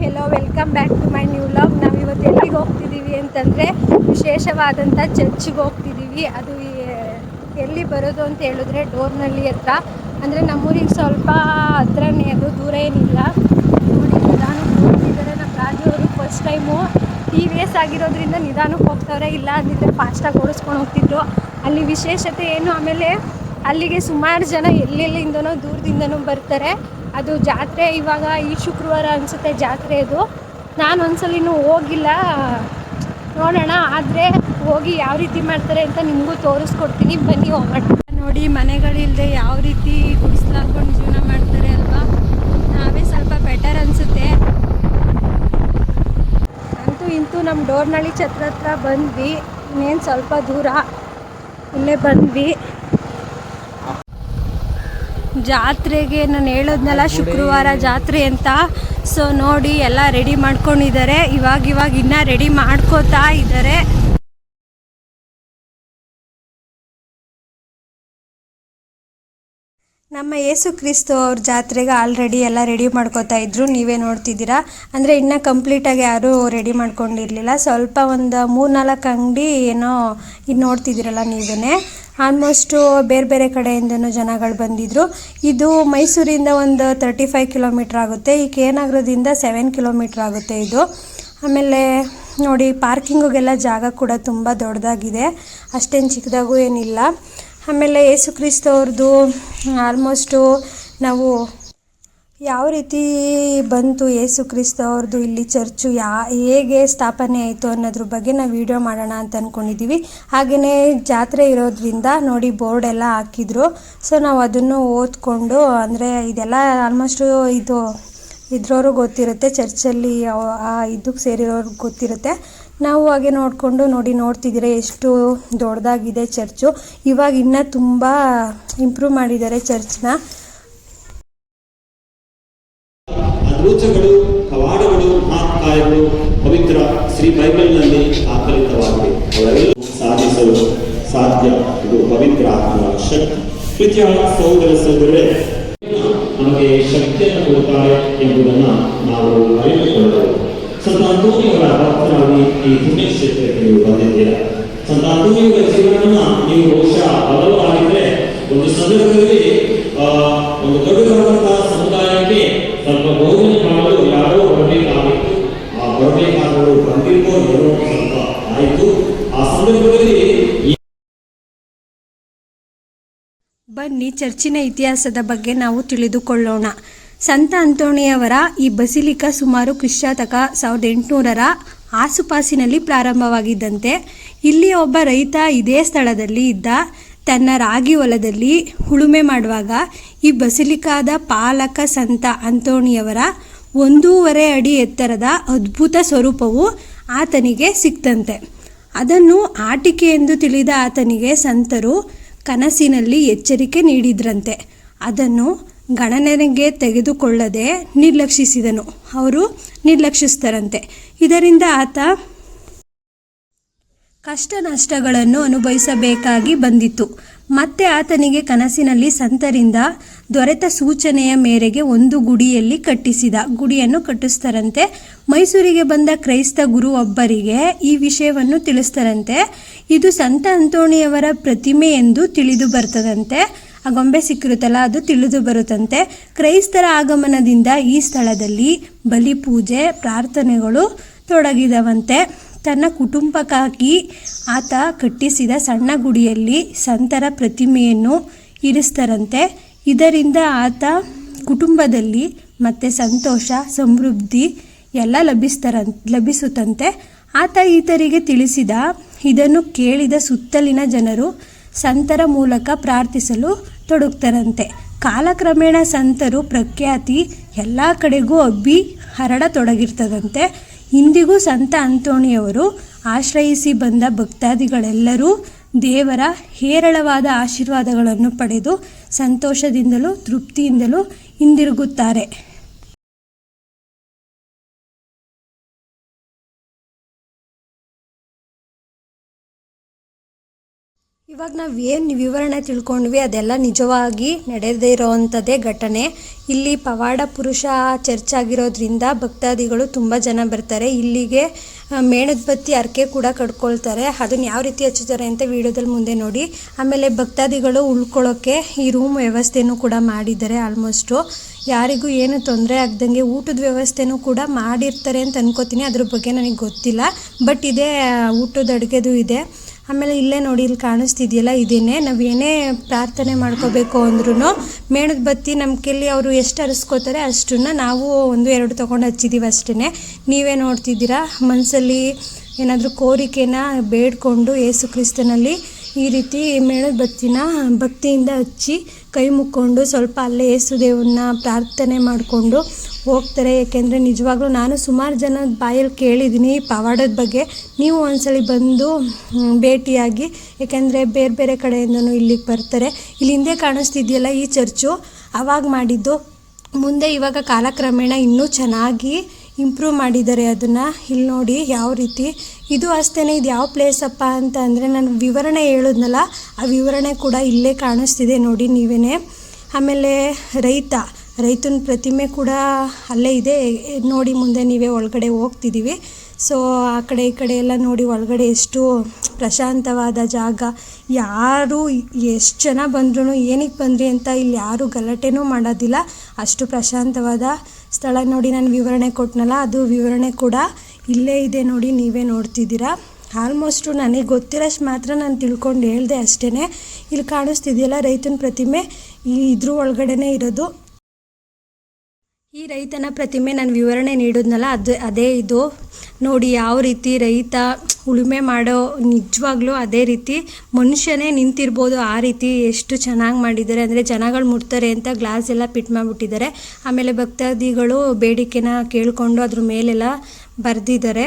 Hello welcome back to my new vlog ನಾವು ಇವತ್ತು ಎಲ್ಲಿಗೆ ಹೋಗ್ತಿದ್ದೀವಿ ಅಂತಂದರೆ ವಿಶೇಷವಾದಂಥ ಚರ್ಚಿಗೆ ಹೋಗ್ತಿದ್ದೀವಿ ಅದು ಎಲ್ಲಿ ಬರೋದು ಅಂತ ಹೇಳಿದ್ರೆ ಡೋರ್ನಲ್ಲಿ ಹತ್ರ. ಅಂದರೆ ನಮ್ಮೂರಿಗೆ ಸ್ವಲ್ಪ ಹತ್ರನೇ, ಅದು ದೂರ ಏನಿಲ್ಲ. ನೋಡಿ, ನಿಧಾನಕ್ಕೆ ಹೋಗ್ತಿದ್ದಾರೆ ನಮ್ಮ ರಾಜವರು first time T V S ಆಗಿರೋದ್ರಿಂದ ನಿಧಾನಕ್ಕೆ ಹೋಗ್ತಾರೆ ಇಲ್ಲ ಅಂದಿದ್ರೆ ಫಾಸ್ಟಾಗಿ ಓಡಿಸ್ಕೊಂಡು ಹೋಗ್ತಿದ್ರು. ಅಲ್ಲಿ ವಿಶೇಷತೆ ಏನು? ಆಮೇಲೆ ಅಲ್ಲಿಗೆ ಸುಮಾರು ಜನ ಎಲ್ಲೆಲ್ಲಿಂದನೋ ದೂರದಿಂದನೂ ಬರ್ತಾರೆ. ಅದು ಜಾತ್ರೆ ಇವಾಗ ಈ ಶುಕ್ರವಾರ ಅನಿಸುತ್ತೆ ಜಾತ್ರೆ ಅದು ನಾನು ಒಂದ್ಸಲಿನೂ ಹೋಗಿಲ್ಲ. ನೋಡೋಣ, ಆದರೆ ಹೋಗಿ ಯಾವ ರೀತಿ ಮಾಡ್ತಾರೆ ಅಂತ ನಿಮಗೂ ತೋರಿಸ್ಕೊಡ್ತೀನಿ. ಬನ್ನಿ ಹೋಗೋಣ. ನೋಡಿ ಮನೆಗಳಿಲ್ಲದೆ ಯಾವ ರೀತಿ ಗುಡಿಸ್ಲಾಕೊಂಡು ಜೀವನ ಮಾಡ್ತಾರೆ ಅಲ್ವಾ? ನಾವೇ ಸ್ವಲ್ಪ ಬೆಟರ್ ಅನಿಸುತ್ತೆ. ಅಂತೂ ಇಂತೂ ನಮ್ಮ ಡೋರ್ನಳ್ಳಿ ಛತ್ರ ಹತ್ರ ಬಂದ್ವಿ. ಇನ್ನೇನು ಸ್ವಲ್ಪ ದೂರ. ಇಲ್ಲೇ ಬಂದ್ವಿ. ಜಾತ್ರೆಗೆ ನಾನು ಹೇಳೋದ್ನಲ್ಲ ಶುಕ್ರವಾರ ಜಾತ್ರೆ ಅಂತ. ಸೊ ನೋಡಿ, ಎಲ್ಲ ರೆಡಿ ಮಾಡ್ಕೊಂಡಿದ್ದಾರೆ. ಇವಾಗ ಇವಾಗ ಇನ್ನೂ ರೆಡಿ ಮಾಡ್ಕೋತಾ ಇದ್ದಾರೆ. ನಮ್ಮ ಯೇಸು ಕ್ರಿಸ್ತು ಅವ್ರ ಜಾತ್ರೆಗೆ ಆಲ್ರೆಡಿ ಎಲ್ಲ ರೆಡಿ ಮಾಡ್ಕೋತಾ ಇದ್ರು. ನೀವೇ ನೋಡ್ತಿದ್ದೀರಾ? ಅಂದರೆ ಇನ್ನೂ ಕಂಪ್ಲೀಟಾಗಿ ಯಾರೂ ರೆಡಿ ಮಾಡ್ಕೊಂಡಿರಲಿಲ್ಲ. ಸ್ವಲ್ಪ ಒಂದು ಮೂರ್ನಾಲ್ಕು ಅಂಗಡಿ ಏನೋ ಇದು ನೋಡ್ತಿದ್ದೀರಲ್ಲ ನೀವೇ ಆಲ್ಮೋಸ್ಟು ಬೇರೆ ಬೇರೆ ಕಡೆಯಿಂದನೂ ಜನಗಳು ಬಂದಿದ್ದರು ಇದು ಮೈಸೂರಿಂದ ಒಂದು ತರ್ಟಿ ಫೈವ್ ಕಿಲೋಮೀಟ್ರ್ ಆಗುತ್ತೆ. ಈ ಕೆ ನಗರದಿಂದ ಸೆವೆನ್ ಕಿಲೋಮೀಟ್ರ್ ಆಗುತ್ತೆ ಇದು. ಆಮೇಲೆ ನೋಡಿ, ಪಾರ್ಕಿಂಗಿಗೆಲ್ಲ ಜಾಗ ಕೂಡ ತುಂಬ ದೊಡ್ಡದಾಗಿದೆ. ಅಷ್ಟೇನು ಚಿಕ್ಕದಾಗೂ ಏನಿಲ್ಲ. ಆಮೇಲೆ ಯೇಸು ಕ್ರಿಸ್ತವ್ರದ್ದು, ಆಲ್ಮೋಸ್ಟು ನಾವು ಯಾವ ರೀತಿ ಬಂತು ಯೇಸು ಕ್ರಿಸ್ತ ಅವ್ರದ್ದು ಇಲ್ಲಿ ಚರ್ಚು? ಯಾ, ಹೇಗೆ ಸ್ಥಾಪನೆ ಆಯಿತು ಅನ್ನೋದ್ರ ಬಗ್ಗೆ ನಾವು ವಿಡಿಯೋ ಮಾಡೋಣ ಅಂತ ಅಂದ್ಕೊಂಡಿದ್ದೀವಿ ಹಾಗೆಯೇ ಜಾತ್ರೆ ಇರೋದ್ರಿಂದ ನೋಡಿ ಬೋರ್ಡ್ ಎಲ್ಲ ಹಾಕಿದ್ರು. ಸೊ ನಾವು ಅದನ್ನು ಓದ್ಕೊಂಡು, ಅಂದರೆ ಇದೆಲ್ಲ ಆಲ್ಮೋಸ್ಟು ಇದು ಇದ್ರವ್ರು ಗೊತ್ತಿರುತ್ತೆ, ಚರ್ಚಲ್ಲಿ ಆ ಇದಕ್ಕೆ ಸೇರಿರೋರ್ಗೆ ಗೊತ್ತಿರುತ್ತೆ. ನಾವು ಹಾಗೆ ನೋಡಿಕೊಂಡು ನೋಡಿ ನೋಡ್ತಿದ್ದೀರಾ ಎಷ್ಟು ದೊಡ್ಡದಾಗಿದೆ ಚರ್ಚು. ಇವಾಗ ಇನ್ನೂ ತುಂಬ ಇಂಪ್ರೂವ್ ಮಾಡಿದ್ದಾರೆ ಚರ್ಚ್ನ. ಅದ್ಭುತಗಳು ಕವಾಡಗಳು, ಮಹಾತ್ಕಾಯಗಳು, ಪವಿತ್ರ ಶ್ರೀ ಬೈಬಲ್ನಲ್ಲಿ ಆಕಲಿತವಾಗಿದೆ ಅವೆಲ್ಲವೂ ಸಾಧಿಸಲು ಸಾಧ್ಯ. ಇದು ಪವಿತ್ರ ಆತ್ಮನ ಶಕ್ತಿ. ಪ್ರೀತಿಯ ಸಹೋದರ ಸಹೋದರರೇ, ನಮಗೆ ಶಕ್ತಿಯನ್ನು ಕೊಡುತ್ತಾರೆ ಎಂಬುದನ್ನು ನಾವು ಅರಿತುಕೊಳ್ಳಬಹುದು ಸಂತ ಅಂತೋನಿಯವರ ಭಕ್ತರಾಗಿ ಈ ಪುಣ್ಯಕ್ಷೇತ್ರಕ್ಕೆ ನೀವು ಬಂದಿದ್ದೀರಾ? ಸಂತ ಜೀವನವನ್ನ ನೀವು ಬಹುಶಃ ಬಲವಾಗಿದ್ರೆ ಒಂದು ಸಂದರ್ಭದಲ್ಲಿ ಒಂದು ದೊಡ್ಡದಾದಂತಹ ಸಮುದಾಯಕ್ಕೆ ಬೋಧನೆ ಮಾಡಲು ಯಾರೋ ಆ ಏನೋ ಸ್ವಲ್ಪ ಆಯಿತು. ಆ ಸಂದರ್ಭದಲ್ಲಿ ಬನ್ನಿ, ಚರ್ಚಿನ ಇತಿಹಾಸದ ಬಗ್ಗೆ ನಾವು ತಿಳಿದುಕೊಳ್ಳೋಣ. ಸಂತ ಅಂತೋಣಿಯವರ ಈ ಬಸಿಲಿಕಾ ಸುಮಾರು ಕ್ರಿಶ್ಚಾತಕ ಸಾವಿರದ ಎಂಟುನೂರರ ಆಸುಪಾಸಿನಲ್ಲಿ ಪ್ರಾರಂಭವಾಗಿದ್ದಂತೆ, ಇಲ್ಲಿ ಒಬ್ಬ ರೈತ ಇದೇ ಸ್ಥಳದಲ್ಲಿ ಇದ್ದ ತನ್ನ ರಾಗಿ ಹೊಲದಲ್ಲಿ ಉಳುಮೆ ಮಾಡುವಾಗ ಈ ಬಸಿಲಿಕಾದ ಪಾಲಕ ಸಂತ ಅಂತೋಣಿಯವರ ಒಂದೂವರೆ ಅಡಿ ಎತ್ತರದ ಅದ್ಭುತ ಸ್ವರೂಪವು ಆತನಿಗೆ ಸಿಕ್ತಂತೆ. ಅದನ್ನು ಆಟಿಕೆ ಎಂದು ತಿಳಿದ ಆತನಿಗೆ ಸಂತರು ಕನಸಿನಲ್ಲಿ ಎಚ್ಚರಿಕೆ ನೀಡಿದ್ರಂತೆ. ಅದನ್ನು ಗಣನೆಗೆ ತೆಗೆದುಕೊಳ್ಳದೆ ನಿರ್ಲಕ್ಷಿಸಿದನು. ಅವರು ನಿರ್ಲಕ್ಷಿಸ್ತಾರಂತೆ ಇದರಿಂದ ಆತ ಕಷ್ಟ ನಷ್ಟಗಳನ್ನು ಅನುಭವಿಸಬೇಕಾಗಿ ಬಂದಿತ್ತು. ಮತ್ತೆ ಆತನಿಗೆ ಕನಸಿನಲ್ಲಿ ಸಂತರಿಂದ ದೊರೆತ ಸೂಚನೆಯ ಮೇರೆಗೆ ಒಂದು ಗುಡಿಯಲ್ಲಿ ಕಟ್ಟಿಸಿದ. ಗುಡಿಯನ್ನು ಕಟ್ಟಿಸ್ತಾರಂತೆ. ಮೈಸೂರಿಗೆ ಬಂದ ಕ್ರೈಸ್ತ ಗುರು ಒಬ್ಬರಿಗೆ ಈ ವಿಷಯವನ್ನು ತಿಳಿಸ್ತಾರಂತೆ. ಇದು ಸಂತ ಅಂತೋಣಿಯವರ ಪ್ರತಿಮೆ ಎಂದು ತಿಳಿದು ಬರ್ತದಂತೆ. ಆ ಗೊಂಬೆ ಸಿಕ್ಕಿರುತ್ತಲ್ಲ, ಅದು ತಿಳಿದು ಬರುತ್ತಂತೆ. ಕ್ರೈಸ್ತರ ಆಗಮನದಿಂದ ಈ ಸ್ಥಳದಲ್ಲಿ ಬಲಿ ಪೂಜೆ ಪ್ರಾರ್ಥನೆಗಳು ತೊಡಗಿದವಂತೆ. ತನ್ನ ಕುಟುಂಬಕ್ಕಾಗಿ ಆತ ಕಟ್ಟಿಸಿದ ಸಣ್ಣ ಗುಡಿಯಲ್ಲಿ ಸಂತರ ಪ್ರತಿಮೆಯನ್ನು ಇರಿಸ್ತಾರಂತೆ ಇದರಿಂದ ಆತ ಕುಟುಂಬದಲ್ಲಿ ಮತ್ತೆ ಸಂತೋಷ, ಸಮೃದ್ಧಿ ಎಲ್ಲ ಲಭಿಸ್ತಾರ, ಲಭಿಸುತ್ತಂತೆ. ಆತ ಈತರಿಗೆ ತಿಳಿಸಿದ ಇದನ್ನು ಕೇಳಿದ ಸುತ್ತಲಿನ ಜನರು ಸಂತರ ಮೂಲಕ ಪ್ರಾರ್ಥಿಸಲು ತೊಡಗ್ತಾರಂತೆ ಕಾಲಕ್ರಮೇಣ ಸಂತರು ಪ್ರಖ್ಯಾತಿ ಎಲ್ಲ ಕಡೆಗೂ ಹಬ್ಬಿ ಹರಡತೊಡಗಿರ್ತದಂತೆ. ಇಂದಿಗೂ ಸಂತ ಅಂತೋಣಿಯವರು ಆಶ್ರಯಿಸಿ ಬಂದ ಭಕ್ತಾದಿಗಳೆಲ್ಲರೂ ದೇವರ ಹೇರಳವಾದ ಆಶೀರ್ವಾದಗಳನ್ನು ಪಡೆದು ಸಂತೋಷದಿಂದಲೂ ತೃಪ್ತಿಯಿಂದಲೂ ಹಿಂದಿರುಗುತ್ತಾರೆ. ಇವಾಗ ನಾವು ಏನು ವಿವರಣೆ ತಿಳ್ಕೊಂಡ್ವಿ, ಅದೆಲ್ಲ ನಿಜವಾಗಿ ನಡೆದೇ ಇರೋವಂಥದ್ದೇ ಘಟನೆ. ಇಲ್ಲಿ ಪವಾಡ ಪುರುಷ ಚರ್ಚ್ ಆಗಿರೋದ್ರಿಂದ ಭಕ್ತಾದಿಗಳು ತುಂಬ ಜನ ಬರ್ತಾರೆ. ಇಲ್ಲಿಗೆ ಮೇಣದ ಬತ್ತಿ ಅರ್ಕೆ ಕೂಡ ಕಟ್ಕೊಳ್ತಾರೆ ಅದನ್ನ ಯಾವ ರೀತಿ ಹಚ್ಚುತ್ತಾರೆ ಅಂತ ವಿಡಿಯೋದಲ್ಲಿ ಮುಂದೆ ನೋಡಿ. ಆಮೇಲೆ ಭಕ್ತಾದಿಗಳು ಉಳ್ಕೊಳ್ಳೋಕ್ಕೆ ಈ ರೂಮ್ ವ್ಯವಸ್ಥೆನೂ ಕೂಡ ಮಾಡಿದ್ದಾರೆ ಆಲ್ಮೋಸ್ಟು ಯಾರಿಗೂ ಏನು ತೊಂದರೆ ಆಗ್ದಂಗೆ ಊಟದ ವ್ಯವಸ್ಥೆನೂ ಕೂಡ ಮಾಡಿರ್ತಾರೆ ಅಂತ ಅನ್ಕೋತೀನಿ. ಅದ್ರ ಬಗ್ಗೆ ನನಗೆ ಗೊತ್ತಿಲ್ಲ. ಬಟ್ ಇದೇ ಊಟದ ಅಡುಗೆದು ಇದೆ. ಆಮೇಲೆ ಇಲ್ಲೇ ನೋಡಿ, ಇಲ್ಲಿ ಕಾಣಿಸ್ತಿದೆಯಲ್ಲ, ಇದೇನೆ. ನಾವು ಏನೇ ಪ್ರಾರ್ಥನೆ ಮಾಡ್ಕೋಬೇಕು ಅಂದ್ರೂ ಮೇಣದ ಬತ್ತಿ ನಮ್ಮ ಕೈಲಿ ಅವರು ಎಷ್ಟು ಹರಿಸ್ಕೋತಾರೆ ಅಷ್ಟನ್ನು ನಾವು ಒಂದು ಎರಡು ತೊಗೊಂಡು ಹಚ್ಚಿದ್ದೀವಿ ಅಷ್ಟೇ ನೀವೇ ನೋಡ್ತಿದ್ದೀರಾ ಮನಸ್ಸಲ್ಲಿ ಏನಾದರೂ ಕೋರಿಕೆನ ಬೇಡ್ಕೊಂಡು ಯೇಸು ಕ್ರಿಸ್ತನಲ್ಲಿ ಈ ರೀತಿ ಮೇಣದ ಬತ್ತಿನ ಭಕ್ತಿಯಿಂದ ಹಚ್ಚಿ ಕೈ ಮುಕ್ಕೊಂಡು ಸ್ವಲ್ಪ ಅಲ್ಲೇ ಯೇಸುದೇವನ್ನ ಪ್ರಾರ್ಥನೆ ಮಾಡಿಕೊಂಡು ಹೋಗ್ತಾರೆ. ಏಕೆಂದರೆ ನಿಜವಾಗ್ಲೂ ನಾನು ಸುಮಾರು ಜನ ಬಾಯಲ್ಲಿ ಕೇಳಿದ್ದೀನಿ ಪವಾಡದ ಬಗ್ಗೆ. ನೀವು ಒಂದ್ಸಲಿ ಬಂದು ಭೇಟಿಯಾಗಿ. ಏಕೆಂದರೆ ಬೇರೆ ಬೇರೆ ಕಡೆಯಿಂದನೂ ಇಲ್ಲಿಗೆ ಬರ್ತಾರೆ. ಇಲ್ಲಿ ಹಿಂದೆ ಕಾಣಿಸ್ತಿದೆಯಲ್ಲ ಈ ಚರ್ಚು? ಆವಾಗ ಮಾಡಿದ್ದು. ಮುಂದೆ ಇವಾಗ ಕಾಲಕ್ರಮೇಣ ಇನ್ನೂ ಚೆನ್ನಾಗಿ ಇಂಪ್ರೂವ್ ಮಾಡಿದ್ದಾರೆ ಅದನ್ನು. ಇಲ್ಲಿ ನೋಡಿ ಯಾವ ರೀತಿ. ಇದು ಅಷ್ಟೇ ಇದು ಯಾವ ಪ್ಲೇಸಪ್ಪ ಅಂತ ಅಂದರೆ ನಾನು ವಿವರಣೆ ಹೇಳಿದ್ನಲ್ಲ, ಆ ವಿವರಣೆ ಕೂಡ ಇಲ್ಲೇ ಕಾಣಿಸ್ತಿದೆ ನೋಡಿ ನೀವೇ ಆಮೇಲೆ ರೈತ, ರೈತನ ಪ್ರತಿಮೆ ಕೂಡ ಅಲ್ಲೇ ಇದೆ. ನೋಡಿ ಮುಂದೆ ನೀವೇ ಒಳಗಡೆ ಹೋಗ್ತಿದ್ದೀವಿ. ಸೊ ಆ ಕಡೆ ಈ ಕಡೆ ಎಲ್ಲ ನೋಡಿ ಒಳಗಡೆ ಎಷ್ಟು ಪ್ರಶಾಂತವಾದ ಜಾಗ. ಯಾರು ಎಷ್ಟು ಜನ ಬಂದ್ರೂ ಏನಕ್ಕೆ ಬಂದ್ರಿ ಅಂತ ಇಲ್ಲಿ ಯಾರು ಗಲಾಟೆನೂ ಮಾಡೋದಿಲ್ಲ. ಅಷ್ಟು ಪ್ರಶಾಂತವಾದ ಸ್ಥಳ ನೋಡಿ ನಾನು ವಿವರಣೆ ಕೊಟ್ಟನಲ್ಲ ಅದು ವಿವರಣೆ ಕೂಡ ಇಲ್ಲೇ ಇದೆ ನೋಡಿ ನೀವೇ ನೋಡ್ತಿದ್ದೀರಾ. ಆಲ್ಮೋಸ್ಟು ನನಗೆ ಗೊತ್ತಿರೋಷ್ಟು ಮಾತ್ರ ನಾನು ತಿಳ್ಕೊಂಡು ಹೇಳಿದೆ ಅಷ್ಟೇ ಇಲ್ಲಿ ಕಾಣಿಸ್ತಿದೆಯಲ್ಲ ರೈತನ ಪ್ರತಿಮೆ, ಈ ಇದ್ರ ಒಳಗಡೆನೇ ಇರೋದು. ಈ ರೈತನ ಪ್ರತಿಮೆ ನಾನು ವಿವರಣೆ ನೀಡಿದ್ನಲ್ಲ, ಅದು, ಅದೇ ಇದು. ನೋಡಿ, ಯಾವ ರೀತಿ ರೈತ ಉಳುಮೆ ಮಾಡೋ, ನಿಜವಾಗ್ಲೂ ಅದೇ ರೀತಿ ಮನುಷ್ಯನೇ ನಿಂತಿರ್ಬೋದು, ಆ ರೀತಿ ಎಷ್ಟು ಚೆನ್ನಾಗಿ ಮಾಡಿದ್ದಾರೆ. ಅಂದರೆ ಜನಗಳು ಮುಟ್ತಾರೆ ಅಂತ ಗ್ಲಾಸ್ ಎಲ್ಲ ಪಿಟ್ ಮಾಡಿಬಿಟ್ಟಿದ್ದಾರೆ. ಆಮೇಲೆ ಭಕ್ತಾದಿಗಳು ಬೇಡಿಕೆನ ಕೇಳಿಕೊಂಡು ಅದ್ರ ಮೇಲೆಲ್ಲ ಬರೆದಿದ್ದಾರೆ.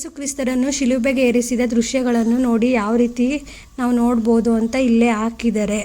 ಯೇಸು ಕ್ರಿಸ್ತರನ್ನು ಶಿಲುಬೆಗೆ ಏರಿಸಿದ ದೃಶ್ಯಗಳನ್ನು ನೋಡಿ ಯಾವ ರೀತಿ ನಾವು ನೋಡ್ಬೋದು ಅಂತ ಇಲ್ಲೇ ಹಾಕಿದ್ದಾರೆ.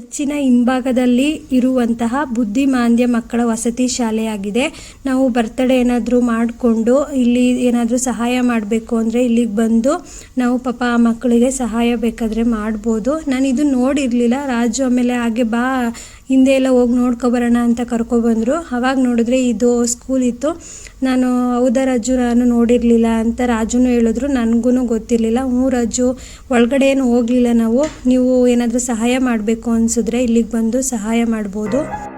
ಚರ್ಚಿನ ಹಿಂಭಾಗದಲ್ಲಿ ಇರುವಂತಹ ಬುದ್ಧಿಮಾಂದ್ಯ ಮಕ್ಕಳ ವಸತಿ ಶಾಲೆಯಾಗಿದೆ. ನಾವು ಬರ್ತಡೇ ಏನಾದರೂ ಮಾಡಿಕೊಂಡು ಇಲ್ಲಿ ಏನಾದರೂ ಸಹಾಯ ಮಾಡಬೇಕು ಅಂದರೆ ಇಲ್ಲಿಗೆ ಬಂದು ನಾವು ಪಾಪ ಆ ಮಕ್ಕಳಿಗೆ ಸಹಾಯ ಬೇಕಾದರೆ ಮಾಡ್ಬೋದು. ನಾನು ಇದು ನೋಡಿರಲಿಲ್ಲ. ರಾಜು ಆಮೇಲೆ ಹಾಗೆ ಬಾ ಹಿಂದೆ ಎಲ್ಲ ಹೋಗಿ ನೋಡ್ಕೊಬರೋಣ ಅಂತ ಕರ್ಕೊಬಂದರು ಅವಾಗ ನೋಡಿದ್ರೆ ಇದು ಸ್ಕೂಲ್ ಇತ್ತು. ನಾನು, ಹೌದಾ ರಾಜು? ನಾನು ನೋಡಿರಲಿಲ್ಲ ಅಂತ ರಾಜುನು ಹೇಳಿದ್ರು. ನನಗೂ ಗೊತ್ತಿರಲಿಲ್ಲ. ಹ್ಞೂ ರಾಜು, ಒಳಗಡೆ ಏನು ಹೋಗಲಿಲ್ಲ ನಾವು. ನೀವು ಏನಾದರೂ ಸಹಾಯ ಮಾಡಬೇಕು ಅನಿಸಿದ್ರೆ ಇಲ್ಲಿಗೆ ಬಂದು ಸಹಾಯ ಮಾಡ್ಬೋದು.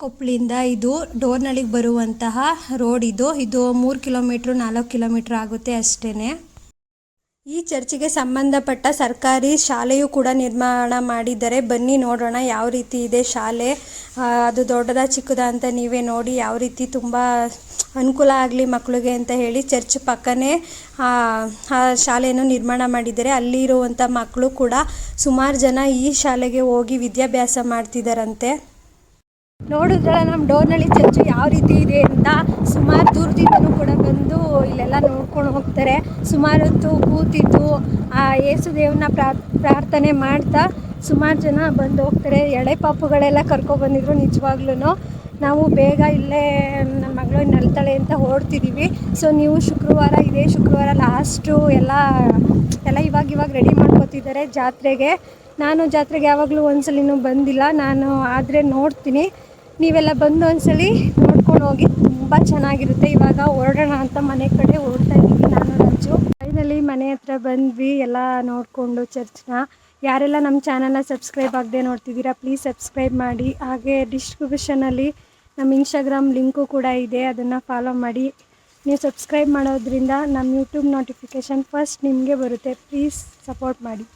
ಕೊಪ್ಪಳಿಂದ ಇದು ಡೋರ್ನಳ್ಳಿಗೆ ಬರುವಂತಹ ರೋಡ್ ಇದು. ಇದು ಮೂರು ಕಿಲೋಮೀಟ್ರ್, ನಾಲ್ಕು ಕಿಲೋಮೀಟ್ರ್ ಆಗುತ್ತೆ ಅಷ್ಟೇ ಈ ಚರ್ಚಿಗೆ ಸಂಬಂಧಪಟ್ಟ ಸರ್ಕಾರಿ ಶಾಲೆಯೂ ಕೂಡ ನಿರ್ಮಾಣ ಮಾಡಿದ್ದಾರೆ ಬನ್ನಿ ನೋಡೋಣ ಯಾವ ರೀತಿ ಇದೆ ಶಾಲೆ. ಅದು ದೊಡ್ಡದ ಚಿಕ್ಕದ ಅಂತ ನೀವೇ ನೋಡಿ ಯಾವ ರೀತಿ ತುಂಬ ಅನುಕೂಲ ಆಗಲಿ ಮಕ್ಕಳಿಗೆ ಅಂತ ಹೇಳಿ ಚರ್ಚ್ ಪಕ್ಕನೇ, ಆ ಶಾಲೆಯನ್ನು ನಿರ್ಮಾಣ ಮಾಡಿದ್ದಾರೆ ಅಲ್ಲಿರುವಂಥ ಮಕ್ಕಳು ಕೂಡ ಸುಮಾರು ಜನ ಈ ಶಾಲೆಗೆ ಹೋಗಿ ವಿದ್ಯಾಭ್ಯಾಸ ಮಾಡ್ತಿದ್ದಾರಂತೆ ನೋಡಿದ್ರೆ ನಮ್ಮ ಡೋರ್ನಳ್ಳಿ ಚರ್ಚು ಯಾವ ರೀತಿ ಇದೆ ಅಂತ ಸುಮಾರು ದೂರದಿಂದನೂ ಕೂಡ ಬಂದು ಇಲ್ಲೆಲ್ಲ ನೋಡ್ಕೊಂಡು ಹೋಗ್ತಾರೆ. ಸುಮಾರು ಹೊತ್ತು ಕೂತಿದ್ದು, ಆ ಯೇಸು ದೇವ್ರನ್ನ ಪ್ರಾರ್ಥನೆ ಮಾಡ್ತಾ ಸುಮಾರು ಜನ ಬಂದು ಹೋಗ್ತಾರೆ. ಎಳೆ ಪಾಪುಗಳೆಲ್ಲ ಕರ್ಕೊಬಂದಿದ್ರು ನಿಜವಾಗ್ಲೂ ನಾವು ಬೇಗ ಇಲ್ಲೇ ನಮ್ಮ ಮಗಳು ನಲ್ತಾಳೆ ಅಂತ ಹೊರಡ್ತಿದ್ದೀವಿ ಸೊ ನೀವು ಶುಕ್ರವಾರ, ಇದೇ ಶುಕ್ರವಾರ ಲಾಸ್ಟು ಎಲ್ಲ ಎಲ್ಲ ಇವಾಗ ಇವಾಗ ರೆಡಿ ಮಾಡ್ಕೊತಿದ್ದಾರೆ ಜಾತ್ರೆಗೆ. ನಾನು ಜಾತ್ರೆಗೆ ಯಾವಾಗಲೂ ಒಂದ್ಸಲಿನೂ ಬಂದಿಲ್ಲ. ನಾನು ಆದರೆ ನೋಡ್ತೀನಿ. ನೀವೆಲ್ಲ ಬಂದು ಒಂದ್ಸಲಿ ನೋಡ್ಕೊಂಡು ಹೋಗಿ. ತುಂಬ ಚೆನ್ನಾಗಿರುತ್ತೆ. ಇವಾಗ ಹೊರಡೋಣ ಅಂತ ಮನೆ ಕಡೆ ಹೊರಡ್ತಾ ಇದ್ದೀವಿ ನಾನು, ರಾಜು. ಫೈನಲಿ ಮನೆ ಹತ್ರ ಬಂದ್ವಿ. ಎಲ್ಲ ನೋಡಿಕೊಂಡು ಚರ್ಚ್ನ. ಯಾರೆಲ್ಲ ನಮ್ಮ ಚಾನಲ್ನ ಸಬ್ಸ್ಕ್ರೈಬ್ ಆಗದೆ ನೋಡ್ತಿದ್ದೀರಾ ಪ್ಲೀಸ್ ಸಬ್ಸ್ಕ್ರೈಬ್ ಮಾಡಿ. ಹಾಗೆ ಡಿಸ್ಕ್ರಿಪ್ಷನಲ್ಲಿ ನಮ್ಮ ಇನ್ಸ್ಟಾಗ್ರಾಮ್ ಲಿಂಕು ಕೂಡ ಇದೆ. ಅದನ್ನು ಫಾಲೋ ಮಾಡಿ. ನೀವು ಸಬ್ಸ್ಕ್ರೈಬ್ ಮಾಡೋದ್ರಿಂದ ನಮ್ಮ ಯೂಟ್ಯೂಬ್ ನೋಟಿಫಿಕೇಷನ್ ಫಸ್ಟ್ ನಿಮಗೆ ಬರುತ್ತೆ. ಪ್ಲೀಸ್ ಸಪೋರ್ಟ್ ಮಾಡಿ.